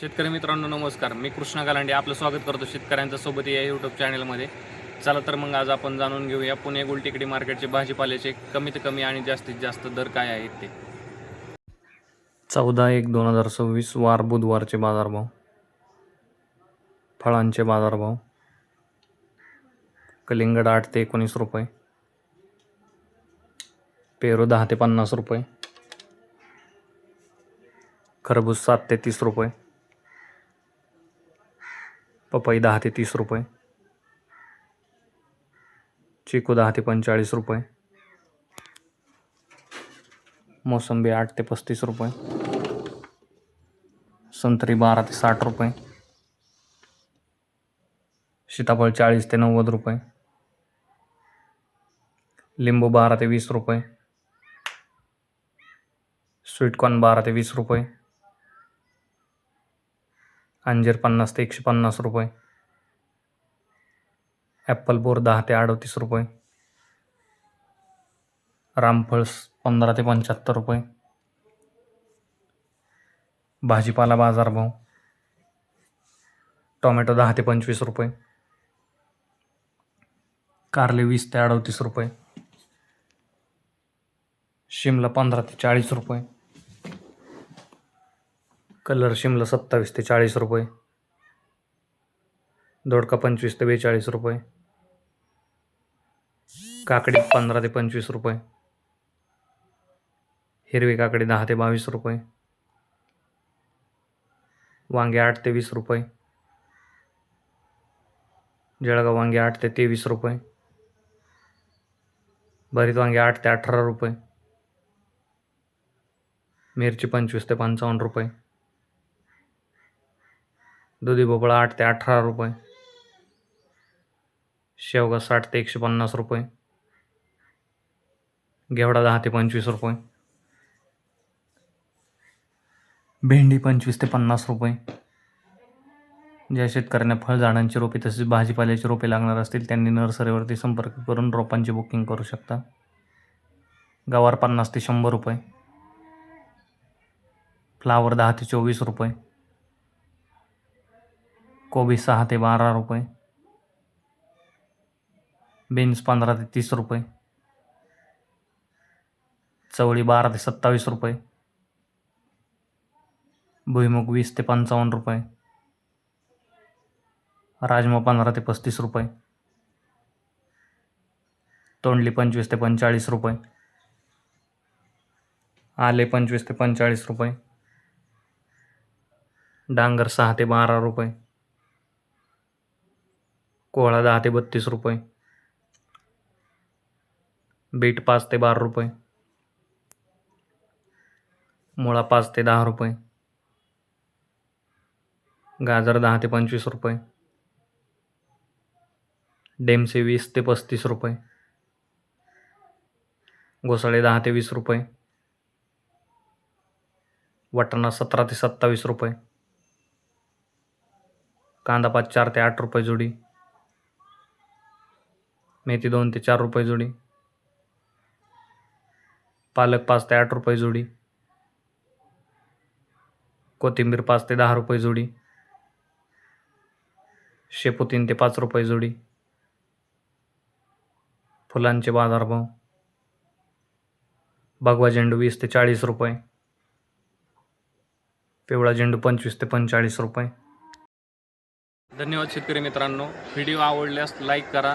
शेतकरी मित्रांनो नमस्कार. मी कृष्णा गालांडे आपलं स्वागत करतो शेतकऱ्यांच्या सोबत या यूट्यूब चॅनलमध्ये चला तर मग आज आपण जाणून घेऊया पुणे गुलटेकडी मार्केटचे भाजीपाल्याचे कमीत कमी आणि जास्तीत जास्त दर काय आहेत ते. चौदा एक दोन हजार सव्वीस वार बुधवारचे बाजारभाव. फळांचे बाजारभाव. कलिंगड आठ ते एकोणीस रुपये. पेरू दहा ते पन्नास रुपये. खरबूज सात ते तीस रुपये. पपई दहा ते तीस रुपये. चिकू दहा ते पंचेचाळीस रुपये. मोसंबी आठ ते पस्तीस रुपये. संत्री बारा ते साठ रुपये. सीताफळ चाळीस ते नव्वद रुपये. लिंबू बारा ते वीस रुपये. स्वीटकॉर्न बारा ते वीस रुपये. अंजीर पन्नास ते एकशे पन्नास रुपये. ॲपल बोर दहा ते अडतीस रुपये. रामफळ पंधरा ते पंच्याहत्तर रुपये. भाजीपाला बाजारभाव टोमॅटो दहा ते पंचवीस रुपये. कारले वीस ते अडतीस रुपये. शिमला पंधरा ते चाळीस रुपये. कलर शिमला सत्तावीस ते चाळीस रुपये. दोडका पंचवीस ते बेचाळीस रुपये. काकडी पंधरा ते पंचवीस रुपये. हिरवी काकडी दहा ते बावीस रुपये. वांगे आठ ते वीस रुपये. जळगाव वांगे आठ ते तेवीस रुपये. भरीत वांगे आठ ते अठरा रुपये. मिरची पंचवीस ते पंचावन्न रुपये. दुधी भोपळा आठ ते अठरा रुपये. शेवगा साठ ते एकशे पन्नास रुपये. घेवडा दहा ते पंचवीस रुपये. भेंडी पंचवीस ते पन्नास रुपये. ज्या शेतकऱ्यांना फळझाडांची रोपे तसेच भाजीपाल्याची रोपे लागणार असतील त्यांनी नर्सरीवरती संपर्क करून रोपांची बुकिंग करू शकता. गवार पन्नास ते शंभर रुपये. फ्लावर दहा ते चोवीस रुपये. कोबी सहा ते बारा रुपये. बीन्स पंधरा ते तीस रुपये. चवळी बारा ते सत्तावीस रुपये. भुईमुग वीस ते पंचावन्न रुपये. राजमा पंधरा ते पस्तीस रुपये. तोंडली पंचवीस ते पंचेचाळीस रुपये. आले पंचवीस ते पंचेचाळीस रुपये. डांगर सहा ते बारा रुपये. कोहळा दहा ते बत्तीस रुपये. बीट पाच ते बारा रुपये. मुळा पाच ते दहा रुपये. गाजर दहा ते पंचवीस रुपये. डेमसे वीस ते पस्तीस रुपये. घोसाळे दहा ते वीस रुपये. वाटाणा सतरा ते सत्तावीस रुपये. कांदा पाच चार ते आठ रुपये जोडी. मेथी दोन ते चार रुपये जोडी. पालक पाच ते आठ रुपये जोडी. कोथिंबीर पाच ते दहा रुपये जोडी. शेपू तीन ते पाच रुपये जोडी. फुलांचे बाजारभाव. भगवा झेंडू वीस ते चाळीस रुपये. पिवळा झेंडू पंचवीस ते पंचेचाळीस रुपये. धन्यवाद शेतकरी मित्रांनो. व्हिडिओ आवडल्यास लाईक करा.